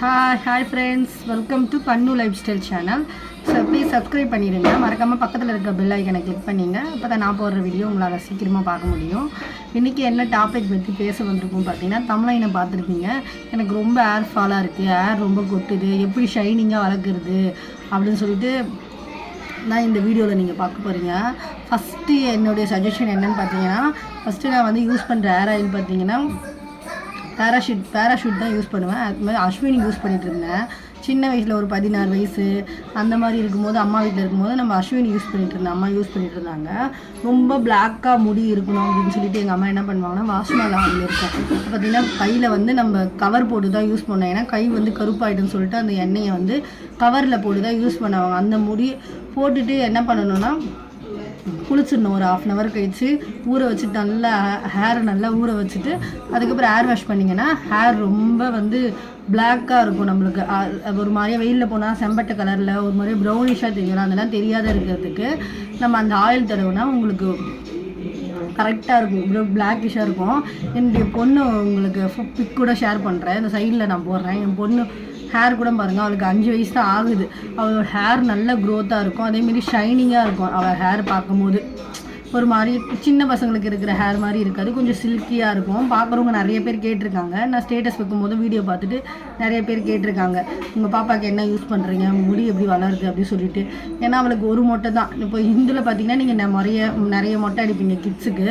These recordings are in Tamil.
Hi hi friends welcome to bun lifestyle channel so please subscribe பண்ணிடுங்க. மறக்காமல் பக்கத்தில் இருக்க பெல் ஐக்கனை கிளிக் பண்ணிங்க அப்போ தான் நான் போடுற வீடியோ உங்களால் சீக்கிரமாக பார்க்க முடியும். இன்றைக்கி என்ன டாபிக் பற்றி பேச வந்திருக்கோம் பார்த்தீங்கன்னா தமிழைனை பார்த்துருப்பீங்க எனக்கு ரொம்ப ஏர் ஃபாலாக இருக்குது ஏர் ரொம்ப கொட்டுது. எப்படி ஷைனிங்காக வளர்க்குறது அப்படின்னு சொல்லிட்டு நான் இந்த வீடியோவில் நீங்கள் பார்க்க போகிறீங்க ஃபஸ்ட்டு என்னுடைய சஜஷன் என்னன்னு பார்த்தீங்கன்னா ஃபஸ்ட்டு நான் வந்து யூஸ் பண்ணுற ஏர் ஆயில் பார்த்தீங்கன்னா பேராஷூட் பேராஷூட் தான் யூஸ் பண்ணுவேன். அது மாதிரி அஸ்வினி யூஸ் பண்ணிகிட்டு இருந்தேன். சின்ன வயசில் ஒரு பதினாறு வயசு அந்த மாதிரி இருக்கும்போது அம்மா வீட்டில் இருக்கும்போது நம்ம அஸ்வினி யூஸ் பண்ணிட்டு இருந்தோம் அம்மா யூஸ் பண்ணிட்டு இருந்தாங்க. ரொம்ப பிளாக்காக முடி இருக்கணும் அப்படின்னு சொல்லிட்டு எங்கள் அம்மா என்ன பண்ணுவாங்கன்னா வாஷ்மால் இருக்கும். பார்த்திங்கன்னா கையில் வந்து நம்ம கவர் போட்டு தான் யூஸ் பண்ணோம். ஏன்னா கை வந்து கருப்பாயிடும்னு சொல்லிட்டு அந்த எண்ணெயை வந்து கவரில் போட்டு தான் யூஸ் பண்ணுவாங்க. அந்த முடி போட்டுட்டு என்ன பண்ணணும்னா குளிச்சிடணும். ஒரு ஆஃப் அன் ஹவர் கழிச்சு ஊற வச்சுட்டு நல்லா ஹேரை நல்லா ஊற வச்சுட்டு அதுக்கப்புறம் ஹேர் வாஷ் பண்ணிங்கன்னா ஹேர் ரொம்ப வந்து பிளாக்காக இருக்கும் நம்மளுக்கு. ஒரு மாதிரியே வெயிலில் போனால் செம்பட்டை கலரில் ஒரு மாதிரி ப்ரௌனிஷாக தெரியும் அதெல்லாம் தெரியாத இருக்கிறதுக்கு நம்ம அந்த ஆயில் தடவுனா உங்களுக்கு கரெக்டாக இருக்கும். இவ்வளோ பிளாக்கிஷாக இருக்கும். என்னுடைய பொண்ணு உங்களுக்கு பிக் கூட ஷேர் பண்ணுறேன் இந்த சைடில் நான் போடுறேன். என் பொண்ணு ஹேர் கூட பாருங்கள் அவளுக்கு அஞ்சு வயசு தான் ஆகுது. அவளோட ஹேர் நல்ல க்ரோத்தாக இருக்கும். அதேமாரி ஷைனிங்காக இருக்கும். அவள் ஹேர் பார்க்கும்போது. ஒரு மாதிரி சின்ன பசங்களுக்கு இருக்கிற ஹேர் மாதிரி இருக்காது. கொஞ்சம் சில்கியாக இருக்கும். பார்க்குறவங்க நிறைய பேர் கேட்டிருக்காங்க. நான் ஸ்டேட்டஸ் வைக்கும்போது வீடியோ பார்த்துட்டு நிறைய பேர் கேட்டிருக்காங்க. உங்கள் பாப்பாவுக்கு என்ன யூஸ் பண்ணுறீங்க முடி எப்படி வளருது அப்படின்னு சொல்லிட்டு. ஏன்னா அவளுக்கு ஒரு மொட்டை தான். இப்போ இந்துல பார்த்தீங்கன்னா நீங்கள் நிறைய நிறைய மொட்டை அடிப்பீங்க கிட்ஸுக்கு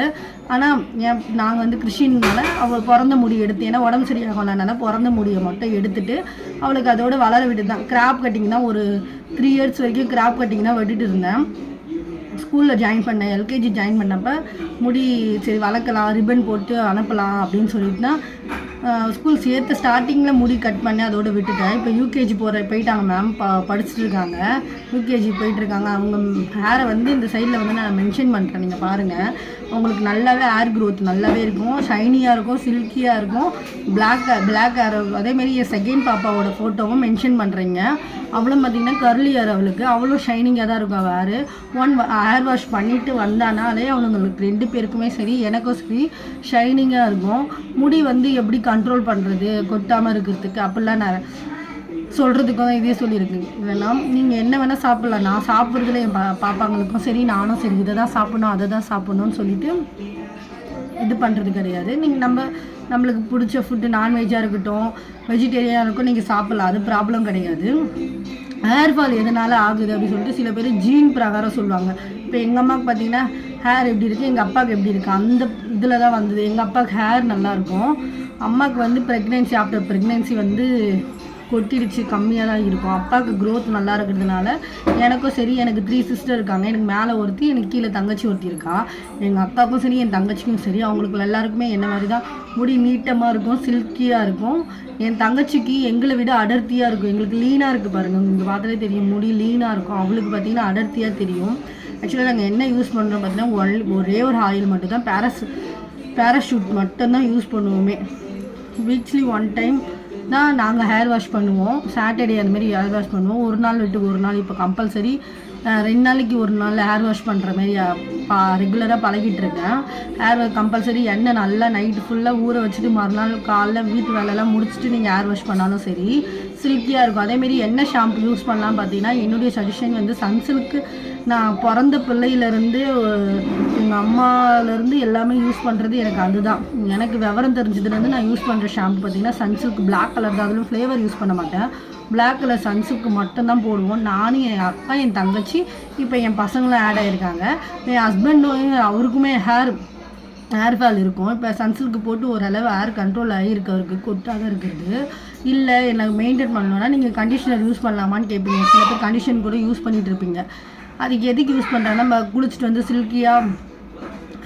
ஆனால் என் நாங்கள் வந்து கிறிஸ்டின்னால அவள் பிறந்த முடி எடுத்து ஏன்னா உடம்பு சரியாகலனால பிறந்த முடியை மட்டும் எடுத்துட்டு அவளுக்கு அதோட வளர விட்டு தான். கிராப் கட்டிங் தான் ஒரு த்ரீ இயர்ஸ் வரைக்கும் கிராப் கட்டிங் தான் வெட்டிட்டு இருந்தேன். ஸ்கூலில் ஜாயின் பண்ணேன் எல்கேஜி ஜாயின் பண்ணப்போ முடி சரி வளர்க்கலாம் ரிப்பன் போட்டு அனுப்பலாம் அப்படின்னு சொல்லிட்டு தான் ஸ்கூல் சேர்த்து ஸ்டார்டிங்கில் முடி கட் பண்ணி அதோடு விட்டுட்டேன். இப்போ யூகேஜி போகிற போயிட்டாங்க மேம் ப படிச்சுட்டு இருக்காங்க. யூகேஜி போயிட்டுருக்காங்க அவங்க ஹேரை வந்து இந்த சைடில் வந்து நான் மென்ஷன் பண்ணுறேன் நீங்கள் பாருங்கள் அவங்களுக்கு நல்லாவே ஹேர் க்ரோத் நல்லாவே இருக்கும். ஷைனியாக இருக்கும் சில்கியாக இருக்கும். பிளாக் பிளாக் ஹேர் அதேமாரி என் செகண்ட் பாப்பாவோட ஃபோட்டோவும் மென்ஷன் பண்ணுறீங்க அவளும் பார்த்தீங்கன்னா கர்லி ஹேர் அவளுக்கு. அவ்வளோ ஷைனிங்காக தான் இருக்கும். அவள் ஹேர் ஒன் ஹேர் வாஷ் பண்ணிட்டு வந்தானாலே அவளுங்களுக்கு ரெண்டு பேருக்குமே சரி எனக்கும் சரி ஷைனிங்காக இருக்கும். முடி வந்து எப்படி கண்ட்ரோல் பண்ணுறது கொட்டாமல் இருக்கிறதுக்கு அப்படிலாம் நான் சொல்கிறதுக்கும் தான் இதே சொல்லியிருக்கு இதெல்லாம் நீங்கள் என்ன வேணால் சாப்பிட்லாம். நான் சாப்பிட்றதுல என் பா பாப்பாங்களுக்கும் சரி நானும் சரி இதை தான் சாப்பிட்ணும் அதை தான் சாப்பிட்ணுன்னு சொல்லிட்டு இது பண்ணுறது கிடையாது. நீங்கள் நம்ம நம்மளுக்கு பிடிச்ச ஃபுட்டு நான்வெஜ்ஜாக இருக்கட்டும் வெஜிடேரியனாக இருக்கும் நீங்கள் சாப்பிட்லாம். அது ப்ராப்ளம் கிடையாது. ஹேர் ஃபால் எதனால் ஆகுது அப்படின்னு சொல்லிட்டு சில பேர் ஜீன் பிரகாரம் சொல்லுவாங்க. இப்போ எங்கள் அம்மாவுக்கு பார்த்தீங்கன்னா ஹேர் எப்படி இருக்குது எங்கள் அப்பாவுக்கு எப்படி இருக்குது அந்த இதில் தான் வந்தது. எங்கள் அப்பாவுக்கு ஹேர் நல்லாயிருக்கும் அம்மாவுக்கு வந்து ப்ரெக்னென்சி ஆஃப்டர் ப்ரெக்னென்சி வந்து கொட்டிடுச்சு கம்மியாக தான் இருக்கும். அப்பாவுக்கு க்ரோத் நல்லா இருக்கிறதுனால எனக்கும் சரி எனக்கு த்ரீ சிஸ்டர் இருக்காங்க. எனக்கு மேலே ஒருத்தி எனக்கு கீழே தங்கச்சி ஒருத்தி இருக்கா. எங்கள் அக்காவுக்கும் சரி என் தங்கச்சிக்கும் சரி அவங்களுக்கு எல்லாருக்குமே என்ன மாதிரி தான் முடி நீட்டமாக இருக்கும் சில்கியாக இருக்கும். என் தங்கச்சிக்கு எங்களை விட அடர்த்தியாக இருக்கும். எங்களுக்கு லீனாக இருக்குது பாருங்கள் உங்கள் பார்த்தாலே தெரியும் முடி லீனாக இருக்கும். அவளுக்கு பார்த்தீங்கன்னா அடர்த்தியாக தெரியும். ஆக்சுவலாக நாங்கள் என்ன யூஸ் பண்ணுறோம் பார்த்தீங்கன்னா ஒன் ஒரே ஒரு ஆயில் மட்டும் தான் பேரஸ் பேராஷூட் மட்டும்தான் யூஸ் பண்ணுவோமே. வீக்லி ஒன் டைம் தான் நாங்கள் ஹேர் வாஷ் பண்ணுவோம். சாட்டர்டே அந்த மாதிரி ஹேர் வாஷ் பண்ணுவோம். ஒரு நாள் விட்டு ஒரு நாள் இப்போ கம்பல்சரி ரெண்டு நாளைக்கு ஒரு நாள் ஹேர் வாஷ் பண்ணுற மாதிரி ரெகுலராக பழகிட்டு இருக்கேன். ஹேர் கம்பல்சரி எண்ணெய் நல்லா நைட்டு ஃபுல்லாக ஊற வச்சுட்டு மறுநாள் காலைல வீட்டு வேலையெல்லாம் முடிச்சுட்டு நீங்கள் ஹேர் வாஷ் பண்ணாலும் சரி சில்கியாக இருக்கும். அதேமாரி என்ன ஷாம்பு யூஸ் பண்ணலாம் பார்த்தீங்கன்னா என்னுடைய சஜஷன் வந்து சன்சில்க்கு நான் பிறந்த பிள்ளையிலேருந்து எங்கள் அம்மாவிலேருந்து எல்லாமே யூஸ் பண்ணுறது எனக்கு அதுதான். எனக்கு விவரம் தெரிஞ்சதுலேருந்து நான் யூஸ் பண்ணுற ஷாம்பு பார்த்தீங்கன்னா சன்சில்க் பிளாக் கலர் தான். அதிலும் ஃப்ளேவர் யூஸ் பண்ண மாட்டேன். பிளாக் கலர் சன்சில்க் மட்டும்தான் போடுவோம். நானும் என் அக்கா என் தங்கச்சி இப்போ என் பசங்களும் ஆட் ஆகிருக்காங்க என் ஹஸ்பண்டும் அவருக்குமே ஹேர் ஹேர் ஃபால் இருக்கும். இப்போ சன்சில்க்கு போட்டு ஓரளவு ஹேர் கண்ட்ரோல் ஆகியிருக்கு அவருக்கு. கொட்டாக இருக்கிறது. இல்லை எனக்கு மெயின்டைன் பண்ணணும்னா நீங்கள் கண்டிஷனர் யூஸ் பண்ணலாமான்னு கேட்பீங்க சில பேர் கண்டிஷன் கூட யூஸ் பண்ணிட்டு இருப்பீங்க. அதுக்கு எதுக்கு யூஸ் பண்ணுறாங்கன்னா நம்ம குளிச்சுட்டு வந்து சில்கியாக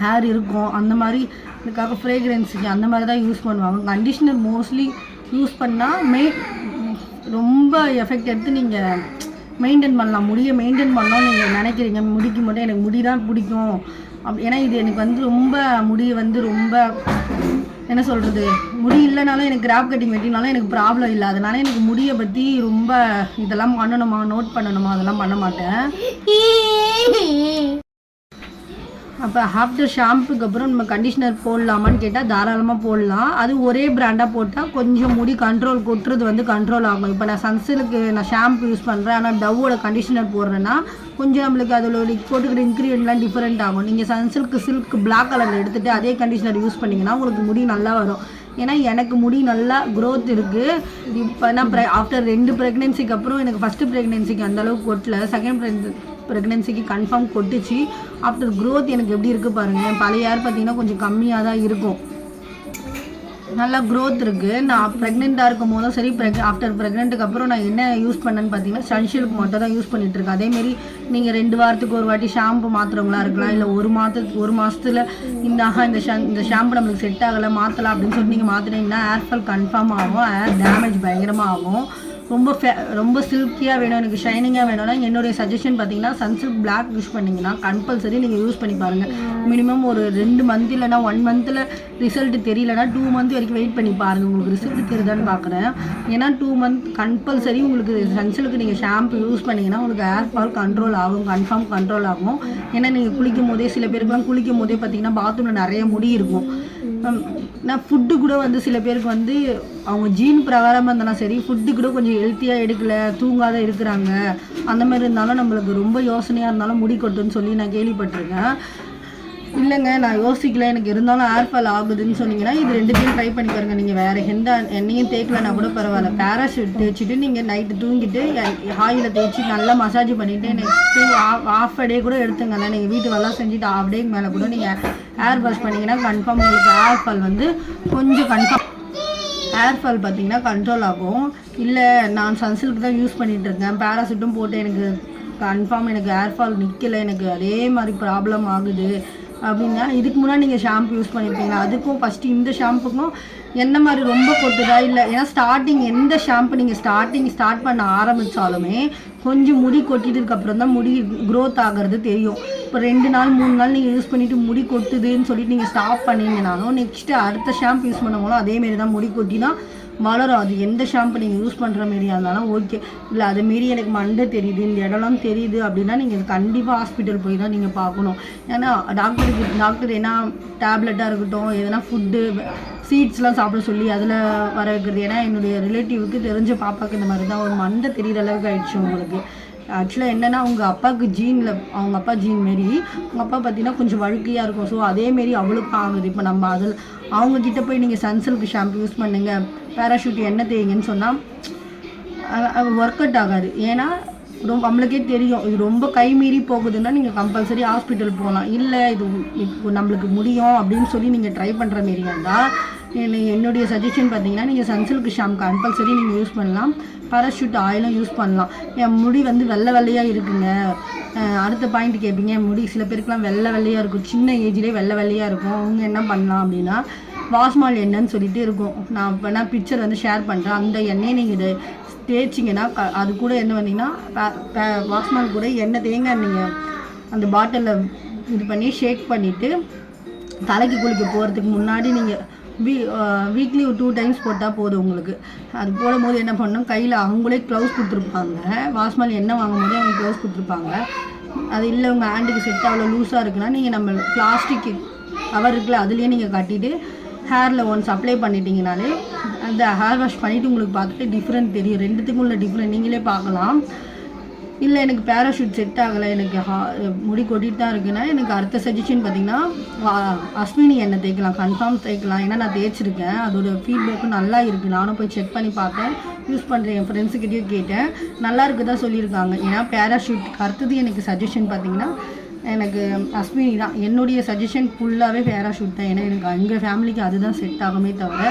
ஹேர் இருக்கும். அந்த மாதிரி இதுக்காக ஃப்ரேக்ரன்ஸுக்கு அந்த மாதிரி தான் யூஸ் பண்ணுவாங்க. கண்டிஷ்னர் மோஸ்ட்லி யூஸ் பண்ணால் மெய் ரொம்ப எஃபெக்ட் எடுத்து நீங்கள் மெயின்டைன் பண்ணலாம். முடியை மெயின்டைன் பண்ணோம்னு நீங்கள் நினைக்கிறீங்க. முடிக்கு மட்டும் எனக்கு முடி தான் பிடிக்கும். அப்படி ஏன்னா இது எனக்கு வந்து ரொம்ப முடியை வந்து ரொம்ப என்ன சொல்கிறது முடி இல்லைனாலும் எனக்கு கிராப் கட்டிங் வெட்டினாலும் எனக்கு ப்ராப்ளம் இல்லை. அதனால எனக்கு முடியை பற்றி ரொம்ப இதெல்லாம் பண்ணணுமா நோட் பண்ணணுமா அதெல்லாம் பண்ண மாட்டேன். அப்போ ஆஃப்டர் ஷாம்புக்கு அப்புறம் நம்ம கண்டிஷனர் போடலாமான்னு கேட்டால் தாராளமாக போடலாம். அது ஒரே பிராண்டாக போட்டால் கொஞ்சம் முடி கண்ட்ரோல் கொட்டுறது வந்து கண்ட்ரோல் ஆகும். இப்போ நான் சன்சிலுக்கு நான் ஷாம்பு யூஸ் பண்ணுறேன் ஆனால் டவ்வோட கண்டிஷனர் போடுறேன்னா கொஞ்சம் நம்மளுக்கு அதில் ஒரு போட்டுக்கிற இன்க்ரீடியன்ட்லாம் டிஃப்ரெண்ட் ஆகும். நீங்கள் சன்சில்க்கு சில்க் பிளாக் கலரில் எடுத்துகிட்டு அதே கண்டிஷனர் யூஸ் பண்ணிங்கன்னா உங்களுக்கு முடி நல்லா வரும். ஏன்னா எனக்கு முடி நல்லா க்ரோத் இருக்குது இப்போ நான் ப்ரெ ஆஃப்டர் ரெண்டு ப்ரெக்னென்சிக்கு அப்புறம் எனக்கு ஃபஸ்ட்டு ப்ரெக்னென்சிக்கு அந்தளவுக்கு கொட்டல. செகண்ட் ப்ரெக்னென்சிக்கு கன்ஃபார்ம் கொட்டுச்சு. ஆஃப்டர் க்ரோத் எனக்கு எப்படி இருக்குது பாருங்கள் பழைய யார் பார்த்தீங்கன்னா கொஞ்சம் கம்மியாக தான் இருக்கும். நல்லா க்ரோத் இருக்குது நான் ப்ரெக்னெண்ட்டாக இருக்கும் போதும் சரி ப்ரெக் ஆஃப்டர் ப்ரெக்னெண்ட்டுக்கு அப்புறம் நான் என்ன யூஸ் பண்ணேன்னு பார்த்தீங்கன்னா சன்ஷில்க் மட்டும் தான் யூஸ் பண்ணிகிட்ருக்கேன் இருக்கேன். அதேமாரி நீங்கள் ரெண்டு வாரத்துக்கு ஒரு வாட்டி ஷாம்பு மாத்திரவங்களா இருக்கலாம். இல்லை ஒரு மாதத்துக்கு ஒரு மாதத்துல இந்த ஆஹா இந்த ஷா இந்த ஷாம்பு நம்மளுக்கு செட் ஆகலை மாற்றலாம் அப்படின்னு சொல்லி நீங்கள் மாற்றினீங்கன்னா ஏர் ஃபால் கன்ஃபார்ம் ஆகும். ஏர் டேமேஜ் பயங்கரமாக ஆகும். ரொம்ப ஃபே ரொம்ப சில்கியாக வேணும். எனக்கு ஷைனிங்காக வேணும்னா என்னுடைய சஜஷன் பார்த்தீங்கன்னா சன்சில்க் பிளாக் யூஸ் பண்ணிங்கன்னா கம்பல்சரி நீங்கள் யூஸ் பண்ணி பாருங்கள் மினிமம் ஒரு ரெண்டு மந்த் இல்லைனா ஒன் மந்தில் ரிசல்ட் தெரியலனா டூ மந்த் வரைக்கும் வெயிட் பண்ணி பாருங்கள் உங்களுக்கு ரிசல்ட் தெரியுதான்னு பார்க்குறேன். ஏன்னா டூ மந்த் கம்பல்சரி உங்களுக்கு சன்சிலுக்கு நீங்கள் ஷாம்பு யூஸ் பண்ணிங்கன்னா உங்களுக்கு ஹேர் ஃபால் கண்ட்ரோல் ஆகும் கன்ஃபார்ம் கண்ட்ரோல் ஆகும். ஏன்னா நீங்கள் குளிக்கும் போதே சில பேருக்குலாம் குளிக்கும் போதே பார்த்தீங்கன்னா பாத்ரூமில் நிறைய முடி இருக்கும். நான் ஃபுட்டு கூட வந்து சில பேருக்கு வந்து அவங்க ஜீன் பிரகாரமாக இருந்தாலும் சரி ஃபுட்டு கூட கொஞ்சம் ஹெல்த்தியாக எடுக்கல தூங்காத இருக்கிறாங்க அந்த மாதிரி இருந்தாலும் நம்மளுக்கு ரொம்ப யோசனையாக இருந்தாலும் முடி கொட்டுன்னு சொல்லி நான் கேள்விப்பட்டிருக்கேன். இல்லைங்க நான் யோசிக்கல. எனக்கு இருந்தாலும் ஏர் ஃபால் ஆகுதுன்னு சொன்னீங்கன்னா இது ரெண்டுத்தையும் ட்ரை பண்ணி பாருங்க. நீங்கள் வேறு எந்த எண்ணெயும் தேய்க்கலன்னா கூட பரவாயில்ல. பேராஷூட் தேய்ச்சிட்டு நீங்கள் நைட்டு தூங்கிட்டு ஹாயில் தேய்ச்சி நல்லா மசாஜ் பண்ணிவிட்டு நெக்ஸ்ட்டு ஆஃப் டே கூட எடுத்துங்கண்ணா நீங்கள் வீட்டு வேலை செஞ்சுட்டு ஆஃப் டேக்கு மேலே கூட நீங்கள் ஏர் வாஷ் பண்ணிங்கன்னா கன்ஃபார்ம் உங்களுக்கு ஏர் ஃபால் வந்து கொஞ்சம் கன்ஃபார்ம் ஏர் ஃபால் பார்த்தீங்கன்னா கண்ட்ரோல் ஆகும். இல்லை நான் சன்சில்க் தான் யூஸ் பண்ணிகிட்டு இருக்கேன். பேராசூட்டும் போட்டு எனக்கு கன்ஃபார்ம் எனக்கு ஏர் ஃபால் நிற்கலை எனக்கு அதே மாதிரி ப்ராப்ளம் ஆகுது. அப்படின்னா இதுக்கு முன்னாடி நீங்கள் ஷாம்பு யூஸ் பண்ணியிருப்பீங்களா அதுக்கும் ஃபஸ்ட்டு இந்த ஷாம்புக்கும் என்ன மாதிரி ரொம்ப கொட்டுதா இல்லை ஏன்னா ஸ்டார்டிங் எந்த ஷாம்பு நீங்கள் ஸ்டார்டிங் ஸ்டார்ட் பண்ண ஆரம்பித்தாலுமே கொஞ்சம் முடி கொட்டிட்டதுக்கு அப்புறம் தான் முடி க்ரோத் ஆகிறது தெரியும். இப்போ ரெண்டு நாள் மூணு நாள் நீங்கள் யூஸ் பண்ணிவிட்டு முடி கொட்டுதுன்னு சொல்லிட்டு நீங்கள் ஸ்டாப் பண்ணிங்கனாலும் நெக்ஸ்ட்டு அடுத்த ஷாம்பு யூஸ் பண்ணும்போதும் அதேமாரி தான் முடி கொட்டினா வளரும். அது எந்த ஷாம்பு நீங்கள் யூஸ் பண்ணுற மாரியா இருந்தாலும் ஓகே இல்லை அது மாரி எனக்கு மண்டை தெரியுது இந்த இடம்லாம் தெரியுது அப்படின்னா நீங்கள் கண்டிப்பாக ஹாஸ்பிட்டல் போய் தான் நீங்கள் பார்க்கணும். ஏன்னா டாக்டருக்கு டாக்டர் என்ன டேப்லெட்டாக இருக்கட்டும் எதனா ஃபுட்டு சீட்ஸ்லாம் சாப்பிட சொல்லி அதில் வர வைக்கிறது. ஏன்னா என்னுடைய ரிலேட்டிவ்க்கு தெரிஞ்ச பாப்பாவுக்கு இந்த மாதிரி தான் ஒரு மண்டை தெரியிற அளவுக்கு ஆயிடுச்சு உங்களுக்கு. ஆக்சுவலாக என்னென்னா அவங்க அப்பாவுக்கு ஜீனில் அவங்க அப்பா ஜீன் மாரி அவங்க அப்பா பார்த்தீங்கன்னா கொஞ்சம் வழுக்கையாக இருக்கும். ஸோ அதேமாரி அவளுக்கு ஆகுது. இப்போ நம்ம அதில் அவங்க கிட்ட போய் நீங்கள் சன்சில்க் ஷாம்பு யூஸ் பண்ணுங்கள் பேராஷூட் எண்ணெய் தேய்ங்கன்னு சொன்னால் ஒர்க் அவுட் ஆகாது. ஏன்னா ரொம்ப நம்மளுக்கே தெரியும். இது ரொம்ப கை மீறி போகுதுன்னா நீங்கள் கம்பல்சரி ஹாஸ்பிட்டல் போகலாம் இல்லை இது நம்மளுக்கு முடியும் அப்படின்னு சொல்லி நீங்கள் ட்ரை பண்ணுற மாரி இருந்தால் என்னுடைய சஜஷன் பார்த்தீங்கன்னா நீங்கள் சன்சில்க் ஷாம் கம்பல்சரி நீங்கள் யூஸ் பண்ணலாம். பாராஷூட் ஆயிலும் யூஸ் பண்ணலாம். என் முடி வந்து வெள்ளை வெள்ளையாக இருக்குங்க. அடுத்த பாயிண்ட் கேட்பீங்க முடி சில பேருக்குலாம் வெள்ளை வெள்ளையாக இருக்கும். சின்ன ஏஜ்லேயே வெள்ளை வெள்ளையாக இருக்கும். அவங்க என்ன பண்ணலாம் அப்படின்னா வாஷ்மால் எண்ணெய்ன்னு சொல்லிட்டு இருக்கும். நான் வேணால் பிக்சர் வந்து ஷேர் பண்ணுறேன் அந்த எண்ணெயை நீங்கள் இது தேய்ச்சிங்கன்னா க- அது கூட என்ன வந்தீங்கன்னா வாஷ்மால் கூட எண்ணெய் தேங்காய் நீங்கள் அந்த பாட்டிலில் இது பண்ணி ஷேக் பண்ணிவிட்டு தலைக்கு குளிக்க போகிறதுக்கு முன்னாடி நீங்கள் வீ வீக்லி ஒரு டூ டைம்ஸ் போட்டால் போதும் உங்களுக்கு. அது போடும்போது என்ன பண்ணணும் கையில் அவங்களே க்ளவுஸ் கொடுத்துருப்பாங்க. வாஸ்மால் எண்ணெய் வாங்கும்போதே அவங்க க்ளவுஸ் கொடுத்துருப்பாங்க. அது இல்லை உங்கள் ஹேண்டுக்கு செட் அவ்வளோ லூஸாக இருக்குன்னா நீங்கள் நம்ம பிளாஸ்டிக் கவர் இருக்குல்ல அதுலேயே நீங்கள் கட்டிட்டு ஹேரில் ஒன்ஸ் அப்ளை பண்ணிட்டீங்கனாலே அந்த ஹேர் வாஷ் பண்ணிவிட்டு உங்களுக்கு பார்த்துட்டு டிஃப்ரெண்ட் தெரியும். ரெண்டுத்துக்கும் உள்ள டிஃப்ரெண்ட் நீங்களே பார்க்கலாம். இல்லை எனக்கு பேராஷூட் செட் ஆகலை. எனக்கு ஹா- முடி கொட்டிட்டு தான் இருக்குன்னா எனக்கு அடுத்த சஜஷன் பார்த்தீங்கன்னா அஸ்வினி எண்ணெய் தேய்க்கலாம். கன்ஃபார்ம் தேய்க்கலாம். ஏன்னா நான் தேய்ச்சிருக்கேன். அதோட ஃபீட்பேக்கும் நல்லா இருக்குது நானும் போய் செக் பண்ணி பார்த்தேன். யூஸ் பண்ணுறேன் என் ஃப்ரெண்ட்ஸுக்கிட்டேயும் கேட்டேன். நல்லா இருக்குதான் சொல்லியிருக்காங்க. ஏன்னா பேராஷூட் அடுத்தது எனக்கு சஜஷன் பார்த்தீங்கன்னா எனக்கு um, அஸ்வினி தான். என்னுடைய சஜஷன் ஃபுல்லாகவே பேராஷூட் தான். ஏன்னா எனக்கு எங்கள் ஃபேமிலிக்கு அதுதான் செட் ஆகுமே தவிர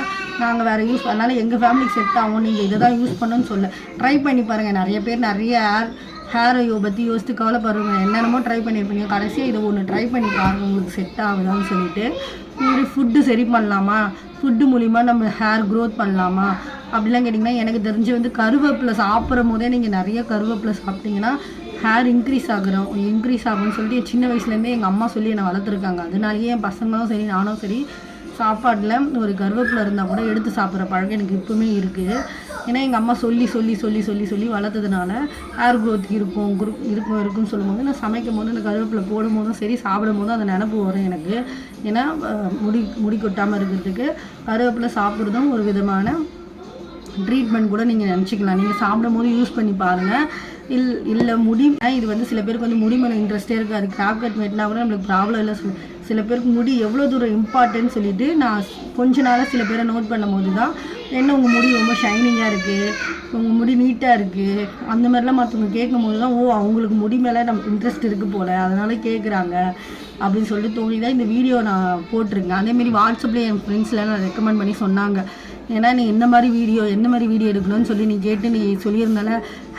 நாங்கள் வேறு யூஸ் அதனால் எங்கள் ஃபேமிலிக்கு செட் ஆகும் நீங்கள் இதை தான் யூஸ் பண்ணணும்னு சொல்ல ட்ரை பண்ணி பாருங்கள் நிறைய பேர் நிறைய ஹேர் ஹேரையோ பற்றி யோசித்து கவலைப்படுறவங்க என்னென்னமோ ட்ரை பண்ணியிருப்பீங்க. கடைசியாக இதை ஒன்று ட்ரை பண்ணி பாருங்க. உங்களுக்கு செட் ஆகுதான்னு சொல்லிட்டு. இப்படி ஃபுட்டு சரி பண்ணலாமா? ஃபுட்டு மூலிமா நம்ம ஹேர் க்ரோத் பண்ணலாமா? அப்படிலாம் கேட்டிங்கன்னா எனக்கு தெரிஞ்சு வந்து கருவேப்பிலை சாப்பிட்ற போதே நீங்கள் நிறைய கருவேப்பிலை சாப்பிட்டீங்கன்னா ஹேர் இன்க்ரீஸ் ஆகுறோம் இன்க்ரீஸ் ஆகும்னு சொல்லிட்டு சின்ன வயசுலேருந்தே எங்கள் அம்மா சொல்லி என்னை வளர்த்துருக்காங்க. அதனாலேயே என் பசங்களும் சரி நானும் சரி சாப்பாட்டில் ஒரு கருவேப்பிலை இருந்தால் கூட எடுத்து சாப்பிட்ற பழக்கம் எனக்கு இப்போவுமே இருக்குது ஏன்னா எங்கள் அம்மா சொல்லி சொல்லி சொல்லி சொல்லி சொல்லி வளர்த்ததுனால ஹேர் க்ரோத் இருக்கும் குரு இருக்கும் இருக்குன்னு சொல்லும்போது நான் சமைக்கும் போது இந்த கருவேப்பிலை போடும் போதும் சரி சாப்பிடும் போதும் அந்த நினப்பு வரும் எனக்கு. ஏன்னா முடி முடி கொட்டாமல் இருக்கிறதுக்கு கருவேப்பிலை சாப்பிட்றதும் ஒரு விதமான ட்ரீட்மெண்ட் கூட நீங்கள் நினச்சிக்கலாம். நீங்கள் சாப்பிடும் போது யூஸ் பண்ணி பாருங்கள் இல் இல்லை முடி இது வந்து சில பேருக்கு வந்து முடி மேலே இன்ட்ரெஸ்டே அது கிராப் கட் வெட்டினா கூட நம்மளுக்கு ப்ராப்ளம் இல்லை சொல்லு. சில பேருக்கு முடி எவ்வளோ தூரம் இம்பார்ட்டன்ட் சொல்லிட்டு நான் கொஞ்ச நாளாக சில பேரை நோட் பண்ணும்போது தான் என்ன உங்கள் முடி ரொம்ப ஷைனிங்காக இருக்குது உங்கள் முடி நீட்டாக இருக்குது அந்த மாதிரிலாம் மற்றவங்க கேட்கும்போது தான் ஓ அவங்களுக்கு முடி மேலே நம்ம இன்ட்ரெஸ்ட் இருக்குது போல் அதனால கேட்குறாங்க அப்படின்னு சொல்லிட்டு தோணி தான் இந்த வீடியோ நான் போட்டிருக்கேன். அதேமாரி வாட்ஸ்அப்பில் என் ஃப்ரெண்ட்ஸ்லாம் நான் ரெக்கமெண்ட் பண்ணி சொன்னாங்க. ஏன்னா நீ என்ன மாதிரி வீடியோ என்ன மாதிரி வீடியோ எடுக்கணும்னு சொல்லி நீ கேட்டு நீ சொல்லியிருந்தால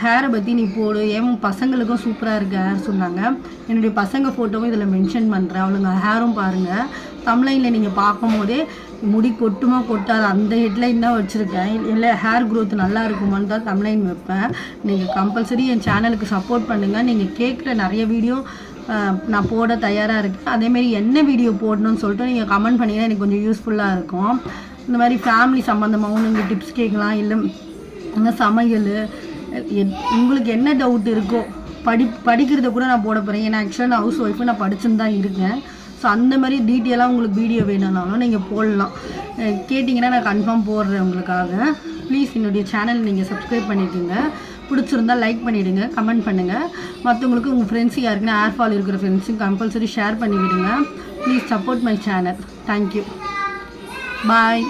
ஹேரை பற்றி நீ போடு. ஏன் பசங்களுக்கும் சூப்பராக இருக்கு ஹேர் சொன்னாங்க. என்னுடைய பசங்க ஃபோட்டோவும் இதில் மென்ஷன் பண்ணுறேன் அவளுங்க ஹேரும் பாருங்கள் தமிழ்லைனில் நீங்கள் பார்க்கும்போதே முடி கொட்டுமா கொட்டாது? அந்த ஹெட்லைன் தான் வச்சுருக்கேன். இல்லை ஹேர் க்ரோத் நல்லா இருக்குமான்னு தான் தமிழ்லைன் வைப்பேன். நீங்கள் கம்பல்சரி என் சேனலுக்கு சப்போர்ட் பண்ணுங்கள் நீங்கள் கேட்குற நிறைய வீடியோ நான் போட தயாராக இருக்கேன். அதேமாரி என்ன வீடியோ போடணும்னு சொல்லிட்டு நீங்கள் கமெண்ட் பண்ணிங்கன்னா எனக்கு கொஞ்சம் யூஸ்ஃபுல்லாக இருக்கும். இந்த மாதிரி ஃபேமிலி சம்மந்தமாகவும் நீங்கள் டிப்ஸ் கேட்கலாம் இல்லை இந்த சமையல் உங்களுக்கு என்ன டவுட் இருக்கோ படி படிக்கிறத கூட நான் போட போகிறேன் ஏன்னா ஆக்சுவலாக நான் ஹவுஸ் ஒய்ஃபு நான் படிச்சுன்னு தான் இருக்கேன். ஸோ அந்த மாதிரி டீட்டெயிலாக உங்களுக்கு வீடியோ வேணும்னாலும் நீங்கள் போடலாம். கேட்டிங்கன்னா நான் கன்ஃபார்ம் போடுறேன் உங்களுக்காக. ப்ளீஸ் என்னுடைய சேனல் நீங்கள் சப்ஸ்கிரைப் பண்ணிக்கோங்க. பிடிச்சிருந்தா லைக் பண்ணிவிடுங்க கமெண்ட் பண்ணுங்கள் மற்றவங்களுக்கு உங்கள் ஃப்ரெண்ட்ஸ் யாருக்குன்னா ஏர்ஃபால் இருக்கிற ஃப்ரெண்ட்ஸும் கம்பல்சரி ஷேர் பண்ணிவிடுங்க. Please support my channel thank you bye